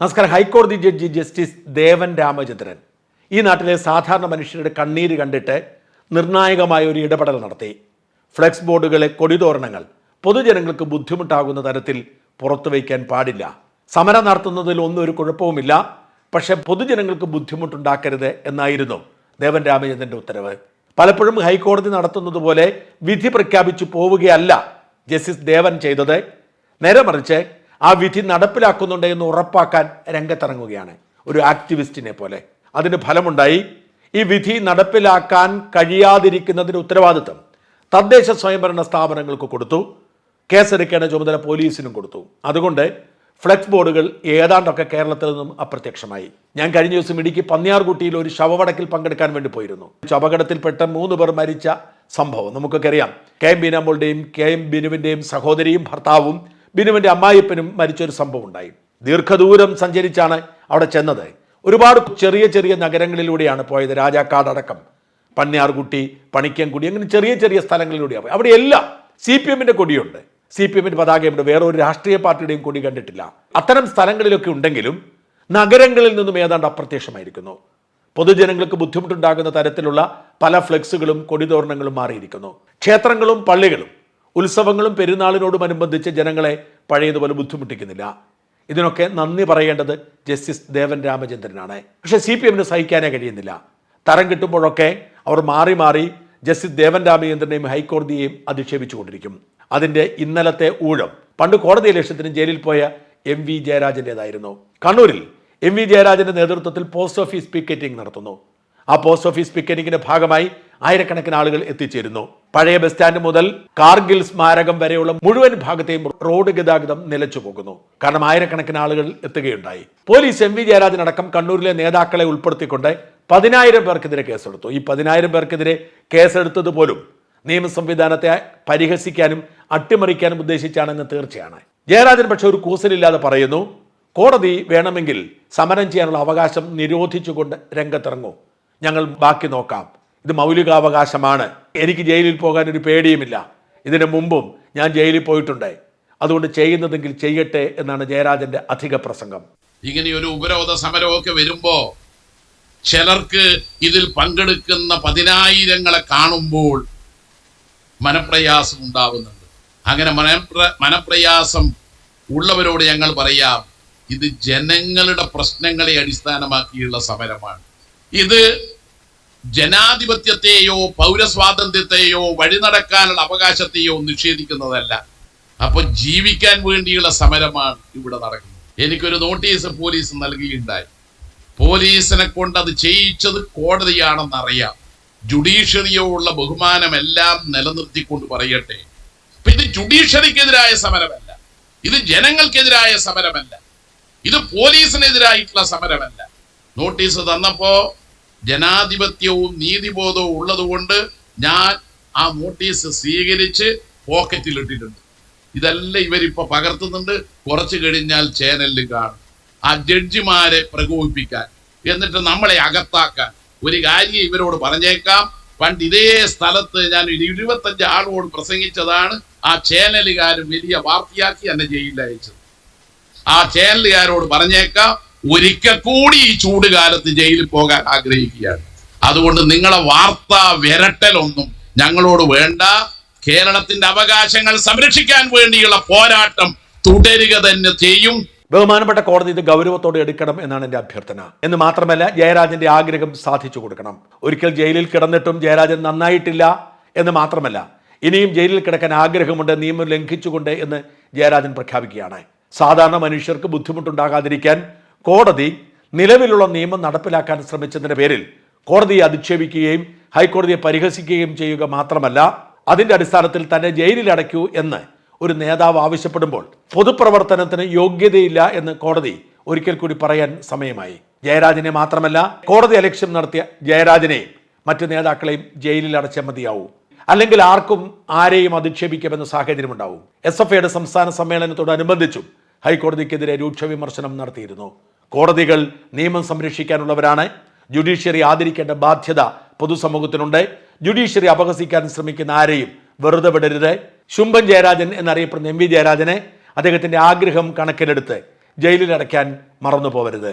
നമസ്കാരം. ഹൈക്കോടതി judge justice Devan Ramachandran ഈ നാട്ടിലെ സാധാരണ മനുഷ്യരുടെ കണ്ണീര് കണ്ടിട്ട് നിർണായകമായ ഒരു ഇടപെടൽ നടത്തി. ഫ്ലെക്സ് ബോർഡുകളെ കൊടിതോരണങ്ങൾ പൊതുജനങ്ങൾക്ക് ബുദ്ധിമുട്ടാകുന്ന തരത്തിൽ പുറത്തു വയ്ക്കാൻ പാടില്ല. സമരം നടത്തുന്നതിൽ ഒന്നും ഒരു കുഴപ്പവുമില്ല. പക്ഷേ പൊതുജനങ്ങൾക്ക് ബുദ്ധിമുട്ടുണ്ടാക്കരുത് എന്നായിരുന്നു ദേവൻ രാമചന്ദ്രന്റെ ഉത്തരവ്. പലപ്പോഴും ഹൈക്കോടതി നടത്തുന്നത് പോലെ വിധി പ്രഖ്യാപിച്ചു പോവുകയല്ല ജസ്റ്റിസ് ദേവൻ ചെയ്തത്. നേരെ മറിച്ച് ആ വിധി നടപ്പിലാക്കുന്നുണ്ട് എന്ന് ഉറപ്പാക്കാൻ രംഗത്തിറങ്ങുകയാണ് ഒരു ആക്ടിവിസ്റ്റിനെ പോലെ. അതിന് ഫലമുണ്ടായി. ഈ വിധി നടപ്പിലാക്കാൻ കഴിയാതിരിക്കുന്നതിന് ഉത്തരവാദിത്തം തദ്ദേശ സ്വയംഭരണ സ്ഥാപനങ്ങൾക്ക് കൊടുത്തു. കേസെടുക്കേണ്ട ചുമതല പോലീസിനും കൊടുത്തു. അതുകൊണ്ട് ഫ്ലെക്സ് ബോർഡുകൾ ഏതാണ്ടൊക്കെ കേരളത്തിൽ നിന്നും അപ്രത്യക്ഷമായി. ഞാൻ കഴിഞ്ഞ ദിവസം ഇടുക്കി പന്നിയാർകുട്ടിയിൽ ഒരു ശവവടക്കിൽ പങ്കെടുക്കാൻ വേണ്ടി പോയിരുന്നു. അപകടത്തിൽപ്പെട്ട മൂന്ന് പേർ മരിച്ച സംഭവം നമുക്കൊക്കെ അറിയാം. കെ എം ബീനാമോളുടെയും കെ എം ബിനുവിന്റെയും സഹോദരിയും ഭർത്താവും ബിനുവിന്റെ അമ്മായിപ്പനും മരിച്ചൊരു സംഭവം ഉണ്ടായി. ദീർഘദൂരം സഞ്ചരിച്ചാണ് അവിടെ ചെന്നത്. ഒരുപാട് ചെറിയ ചെറിയ നഗരങ്ങളിലൂടെയാണ് പോയത് രാജാക്കാടക്കം പന്നിയാർകുട്ടി പണിക്കൻകുടി അങ്ങനെ ചെറിയ ചെറിയ സ്ഥലങ്ങളിലൂടെയാണ് പോയത്. അവിടെയെല്ലാം സി പി എമ്മിന്റെ കൊടിയുണ്ട്. സി പി എമ്മിന്റെ പതാകയുണ്ട് വേറെ ഒരു രാഷ്ട്രീയ പാർട്ടിയുടെയും കൊടി കണ്ടിട്ടില്ല. അത്തരം സ്ഥലങ്ങളിലൊക്കെ ഉണ്ടെങ്കിലും നഗരങ്ങളിൽ നിന്നും ഏതാണ്ട് അപ്രത്യക്ഷമായിരിക്കുന്നു. പൊതുജനങ്ങൾക്ക് ബുദ്ധിമുട്ടുണ്ടാകുന്ന തരത്തിലുള്ള പല ഫ്ലെക്സുകളും കൊടിതോരണങ്ങളും മാറിയിരിക്കുന്നു. ക്ഷേത്രങ്ങളും പള്ളികളും ഉത്സവങ്ങളും പെരുന്നാളിനോടുമനുബന്ധിച്ച് ജനങ്ങളെ പഴയതുപോലെ ബുദ്ധിമുട്ടിക്കുന്നില്ല. ഇതിനൊക്കെ നന്ദി പറയേണ്ടത് ജസ്റ്റിസ് ദേവൻ രാമചന്ദ്രനാണ്. പക്ഷേ സി പി എമ്മിന് സഹിക്കാനേ കഴിയുന്നില്ല. തരം കിട്ടുമ്പോഴൊക്കെ അവർ മാറി മാറി ജസ്റ്റിസ് ദേവൻ രാമചന്ദ്രനെയും ഹൈക്കോടതിയെയും അധിക്ഷേപിച്ചു അധിക്ഷേപിച്ചുകൊണ്ടിരിക്കും. അതിന്റെ ഇന്നലത്തെ ഊഴം. പണ്ട് കോടതി ലക്ഷ്യത്തിന് ജയിലിൽ പോയ എം വി ജയരാജന്റെതായിരുന്നു. കണ്ണൂരിൽ എം വി ജയരാജന്റെ നേതൃത്വത്തിൽ പോസ്റ്റ് ഓഫീസ് പിക്കറ്റിംഗ് നടത്തുന്നു. ആ പോസ്റ്റ് ഓഫീസ് പിക്കറ്റിങ്ങിന്റെ ഭാഗമായി ആയിരക്കണക്കിന് ആളുകൾ എത്തിച്ചേരുന്നു. പഴയ ബസ് സ്റ്റാൻഡ് മുതൽ കാർഗിൽ സ്മാരകം വരെയുള്ള മുഴുവൻ ഭാഗത്തെയും റോഡ് ഗതാഗതം നിലച്ചു പോകുന്നു. കാരണം ആയിരക്കണക്കിന് ആളുകൾ എത്തുകയുണ്ടായി. പോലീസ് എം വി ജയരാജൻ അടക്കം കണ്ണൂരിലെ നേതാക്കളെ ഉൾപ്പെടുത്തിക്കൊണ്ട് പതിനായിരം പേർക്കെതിരെ കേസെടുത്തു. ഈ പതിനായിരം പേർക്കെതിരെ കേസെടുത്തത് പോലും നിയമ സംവിധാനത്തെ പരിഹസിക്കാനും അട്ടിമറിക്കാനും ഉദ്ദേശിച്ചാണെന്ന് തീർച്ചയാണ്. ജയരാജൻ പക്ഷെ ഒരു കൂസലില്ലാതെ പറയുന്നു കോടതി വേണമെങ്കിൽ സമരം ചെയ്യാനുള്ള അവകാശം നിരോധിച്ചുകൊണ്ട് രംഗത്തിറങ്ങൂ. ഞങ്ങൾ ബാക്കി നോക്കാം. ഇത് മൗലികാവകാശമാണ്. എനിക്ക് ജയിലിൽ പോകാൻ ഒരു പേടിയുമില്ല. ഇതിനു മുമ്പും ഞാൻ ജയിലിൽ പോയിട്ടുണ്ട്. അതുകൊണ്ട് ചെയ്യുന്നതെങ്കിൽ ചെയ്യട്ടെ എന്നാണ് ജയരാജന്റെ അധിക പ്രസംഗം. ഇങ്ങനെ ഒരു ഉപരോധ സമരമൊക്കെ വരുമ്പോ ചിലർക്ക് ഇതിൽ പങ്കെടുക്കുന്ന പതിനായിരങ്ങളെ കാണുമ്പോൾ മനപ്രയാസം ഉണ്ടാവുന്നുണ്ട്. അങ്ങനെ മനപ്ര മനപ്രയാസം ഉള്ളവരോട് ഞങ്ങൾ പറയാം ഇത് ജനങ്ങളുടെ പ്രശ്നങ്ങളെ അടിസ്ഥാനമാക്കിയുള്ള സമരമാണ്. ഇത് ജനാധിപത്യത്തെയോ പൗരസ്വാതന്ത്ര്യത്തെയോ വഴി നടക്കാനുള്ള അവകാശത്തെയോ നിഷേധിക്കുന്നതല്ല. അപ്പൊ ജീവിക്കാൻ വേണ്ടിയുള്ള സമരമാണ് ഇവിടെ നടക്കുന്നത്. എനിക്കൊരു നോട്ടീസ് പോലീസ് നൽകിയിട്ടുണ്ടായി പോലീസിനെ കൊണ്ട് അത് ചെയ്യിച്ചത് കോടതിയാണെന്നറിയാം. ജുഡീഷ്യറിയോടുള്ള ബഹുമാനമെല്ലാം നിലനിർത്തിക്കൊണ്ട് പറയട്ടെ. അപ്പൊ ഇത് ജുഡീഷ്യറിക്കെതിരായ സമരമല്ല. ഇത് ജനങ്ങൾക്കെതിരായ സമരമല്ല. ഇത് പോലീസിനെതിരായിട്ടുള്ള സമരമല്ല. നോട്ടീസ് തന്നപ്പോ ജനാധിപത്യവും നീതിബോധവും ഉള്ളതുകൊണ്ട് ഞാൻ ആ നോട്ടീസ് സ്വീകരിച്ച് പോക്കറ്റിൽ ഇട്ടിട്ടുണ്ട്. ഇതെല്ലാം ഇവരിപ്പോ പകർത്തുന്നുണ്ട്. കുറച്ച് കഴിഞ്ഞാൽ ചാനലിൽ കാണും. ആ ജഡ്ജിമാരെ പ്രകോപിപ്പിക്കാൻ എന്നിട്ട് നമ്മളെ അകത്താക്കാൻ. ഒരു കാര്യം ഇവരോട് പറഞ്ഞേക്കാം. പണ്ട് ഇതേ സ്ഥലത്ത് ഞാൻ ഇരുപത്തഞ്ച് ആളോട് പ്രസംഗിച്ചതാണ്. ആ ചാനലുകാരും വലിയ വാർത്തയാക്കി എന്നെ ജയിലിൽ അയച്ചത്. ആ ചാനലുകാരോട് പറഞ്ഞേക്കാം. ഒരിക്കൽ കൂടി ഈ ചൂടുകാലത്ത് ജയിലിൽ പോകാൻ ആഗ്രഹിക്കുകയാണ്. അതുകൊണ്ട് നിങ്ങളെ വാർത്ത വിരട്ടലൊന്നും ഞങ്ങളോട് വേണ്ട. കേരളത്തിന്റെ അവകാശങ്ങൾ സംരക്ഷിക്കാൻ വേണ്ടിയുള്ള പോരാട്ടം തുടരുക തന്നെ ചെയ്യും. ബഹുമാനപ്പെട്ട കോടതി ഇത് ഗൗരവത്തോടെ എടുക്കണം എന്നാണ് എന്റെ അഭ്യർത്ഥന. എന്ന് മാത്രമല്ല ജയരാജന്റെ ആഗ്രഹം സാധിച്ചു കൊടുക്കണം. ഒരിക്കൽ ജയിലിൽ കിടന്നിട്ടും ജയരാജൻ നന്നായിട്ടില്ല എന്ന് മാത്രമല്ല ഇനിയും ജയിലിൽ കിടക്കാൻ ആഗ്രഹമുണ്ട് നിയമം ലംഘിച്ചുകൊണ്ട് എന്ന് ജയരാജൻ പ്രഖ്യാപിക്കുകയാണ്. സാധാരണ മനുഷ്യർക്ക് ബുദ്ധിമുട്ടുണ്ടാകാതിരിക്കാൻ കോടതി നിലവിലുള്ള നിയമം നടപ്പിലാക്കാൻ ശ്രമിച്ചതിന്റെ പേരിൽ കോടതിയെ അധിക്ഷേപിക്കുകയും ഹൈക്കോടതിയെ പരിഹസിക്കുകയും ചെയ്യുക മാത്രമല്ല അതിന്റെ അടിസ്ഥാനത്തിൽ തന്നെ ജയിലിൽ അടയ്ക്കൂ എന്ന് ഒരു നേതാവ് ആവശ്യപ്പെടുമ്പോൾ പൊതുപ്രവർത്തനത്തിന് യോഗ്യതയില്ല എന്ന് കോടതി ഒരിക്കൽ കൂടി പറയാൻ സമയമായി. ജയരാജനെ മാത്രമല്ല കോടതി അലക്ഷ്യം നടത്തിയ ജയരാജനെയും മറ്റു നേതാക്കളെയും ജയിലിൽ അടച്ചാൽ മതിയാവൂ. അല്ലെങ്കിൽ ആർക്കും ആരെയും അധിക്ഷേപിക്കാമെന്ന സാഹചര്യം ഉണ്ടാവും എസ് എഫ് ഐയുടെ സംസ്ഥാന സമ്മേളനത്തോടനുബന്ധിച്ചും ഹൈക്കോടതിക്കെതിരെ രൂക്ഷ വിമർശനം നടത്തിയിരുന്നു. കോടതികൾ നിയമം സംരക്ഷിക്കാനുള്ളവരാണ്. ജുഡീഷ്യറി ആദരിക്കേണ്ട ബാധ്യത പൊതുസമൂഹത്തിനുണ്ട്. ജുഡീഷ്യറി അപഹസിക്കാൻ ശ്രമിക്കുന്ന ആരെയും വെറുതെ വിടരുത്. ശുംഭൻ ജയരാജൻ എന്നറിയപ്പെടുന്ന എം വി ജയരാജനെ അദ്ദേഹത്തിന്റെ ആഗ്രഹം കണക്കിലെടുത്ത് ജയിലിലടയ്ക്കാൻ മറന്നു പോവരുത്